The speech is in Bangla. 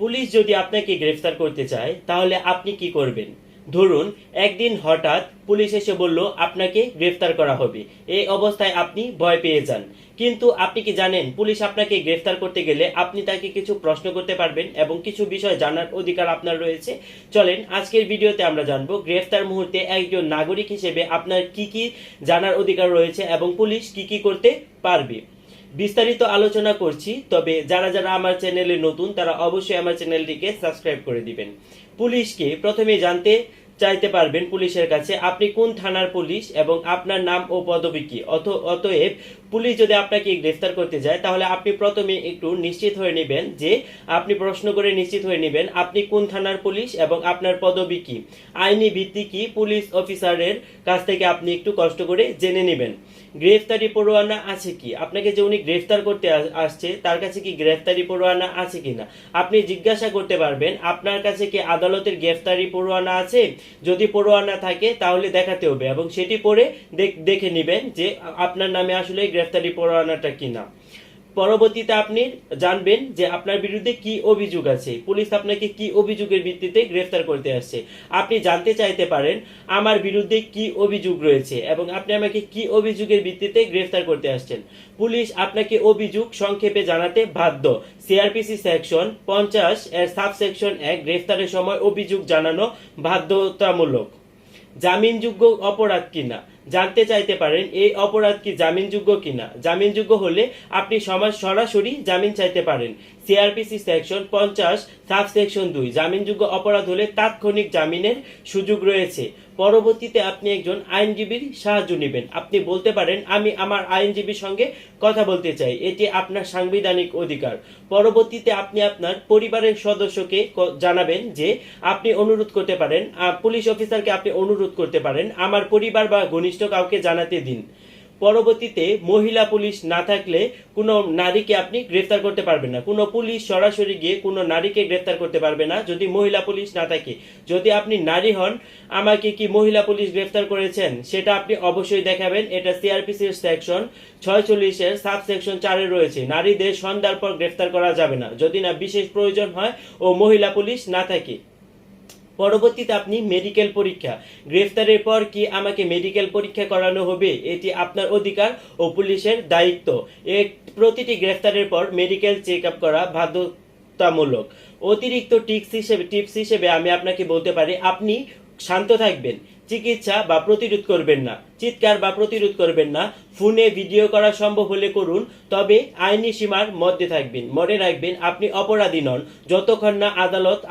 পুলিশ যদি আপনাকে গ্রেফতার করতে চায়, তাহলে আপনি কি করবেন? ধরুন, একদিন হঠাৎ পুলিশ এসে বলল, আপনাকে গ্রেফতার করা হবে। এই অবস্থায় আপনি ভয় পেয়ে যান। কিন্তু আপনি কি জানেন, পুলিশ আপনাকে গ্রেফতার করতে গেলে আপনি তাকে কিছু প্রশ্ন করতে পারবেন এবং কিছু বিষয় জানার অধিকার আপনার রয়েছে? চলেন, আজকের ভিডিওতে আমরা জানব, গ্রেফতার মুহূর্তে একজন নাগরিক হিসেবে আপনার কি কি জানার অধিকার রয়েছে এবং পুলিশ কি কি করতে পারবে? বিস্তারিত আলোচনা করছি, তবে যারা যারা আমার চ্যানেলে নতুন, তারা অবশ্যই আমার চ্যানেলটিকে সাবস্ক্রাইব করে দিবেন। পুলিশকে প্রথমে জানতে চাইতে পারবেন পুলিশের কাছে, আপনি কোন থানার পুলিশ এবং আপনার নাম ও পদবী কি? অত অতএব পুলিশ যদি আপনাকে গ্রেফতার করতে যায়, তাহলে আপনি প্রথমে একটু নিশ্চিত হয়ে নেবেন যে আপনি প্রশ্ন করে নিশ্চিত হয়ে নেবেন আপনি কোন থানার পুলিশ এবং আপনার পদবী কি। আইনি ভিত্তি কি পুলিশ অফিসারের কাছ থেকে আপনি একটু কষ্ট করে জেনে নেবেন। গ্রেফতারি পরোয়ানা আছে কি? আপনাকে যে উনি গ্রেফতার করতে আসছে, তার কাছে কি গ্রেফতারি পরোয়ানা আছে কিনা আপনি জিজ্ঞাসা করতে পারবেন, আপনার কাছে কি আদালতের গ্রেফতারি পরোয়ানা আছে? যদি পরোয়ানা থাকে, তাহলে দেখাতে হবে এবং সেটি পরে দেখে নেবেন যে আপনার নামে আসলে গ্রেফতারি পরোয়ানাটা কিনা। পরবর্তীতে আপনি জানবেন যে আপনার বিরুদ্ধে কি অভিযোগ আছে। পুলিশ আপনাকে কি অভিযোগের ভিত্তিতে গ্রেফতার করতে আসছে। আপনি জানতে চাইতে পারেন, আমার বিরুদ্ধে কি অভিযোগ রয়েছে এবং আপনি আমাকে কি অভিযোগের ভিত্তিতে গ্রেফতার করতে আসছেন। পুলিশ আপনাকে অভিযোগ সংক্ষেপে জানাতে বাধ্য। সিআরপিসি সেকশন পঞ্চাশ এর সাব সেকশন এক গ্রেফতারের সময় অভিযোগ জানানো বাধ্যতামূলক। জামিনযোগ্য অপরাধ কিনা? জানতে চাইতে পারেন এই অপরাধ কি জামিনযোগ্য কিনা। জামিনযোগ্য হলে আপনি সমাজ সরাসরি জামিন চাইতে পারেন। সিআরপিসি সেকশন পঞ্চাশ সাব সেকশন দুই। জামিনযোগ্য অপরাধ হলে তাৎক্ষণিক জামিনের সুযোগ রয়েছে। পরবর্তীতে আপনি একজন আইনজীবীর সাহায্য নেবেন। আপনি বলতে পারেন, আমি আমার আইনজীবীর সঙ্গে কথা বলতে চাই। এটি আপনার সাংবিধানিক অধিকার। পরবর্তীতে আপনি আপনার পরিবারের সদস্যকে জানাবেন যে, আপনি অনুরোধ করতে পারেন পুলিশ অফিসারকে আপনি অনুরোধ করতে পারেন। আমার পরিবার বা ঘনিষ্ঠ কাউকে জানাতে দিন। পরবর্তীতে মহিলা পুলিশ না থাকলে কোনো নারীকে আপনি গ্রেফতার করতে পারবেন না। কোনো পুলিশ সরাসরি গিয়ে কোনো নারীকে গ্রেফতার করতে পারবে না যদি মহিলা পুলিশ না থাকে। যদি আপনি নারী হন, আমাকে কি মহিলা পুলিশ গ্রেফতার করেছেন সেটা আপনি অবশ্যই দেখাবেন। এটা সিআরপিসির সেকশন ছয়চল্লিশের সাব সেকশন চারে রয়েছে। নারীদের সন্ধ্যার পর গ্রেফতার করা যাবে না। যদি না বিশেষ প্রয়োজন হয় ও মহিলা পুলিশ না থাকে। পরবর্তীতে আপনি মেডিকেল পরীক্ষা। গ্রেফতারের পর কি আমাকে মেডিকেল পরীক্ষা করানো হবে? এটি আপনার অধিকার ও পুলিশের দায়িত্ব। প্রতিটি গ্রেফতারের পর মেডিকেল চেক আপ করা বাধ্যতামূলক। অতিরিক্ত টিপস হিসেবে টিপস হিসেবে আমি আপনাকে বলতে পারি, আপনি শান্ত থাকবেন। চিকিৎসা বা প্রতিরোধ করবেন না। চিৎকার বা প্রতিরোধ করবেন না। ফোনে ভিডিও করা সম্ভব হলে করুন, তবে আইনি সীমার মধ্যে থাকবেন। মনে রাখবেন, আপনি অপরাধী নন। যতক্ষণ না আদালত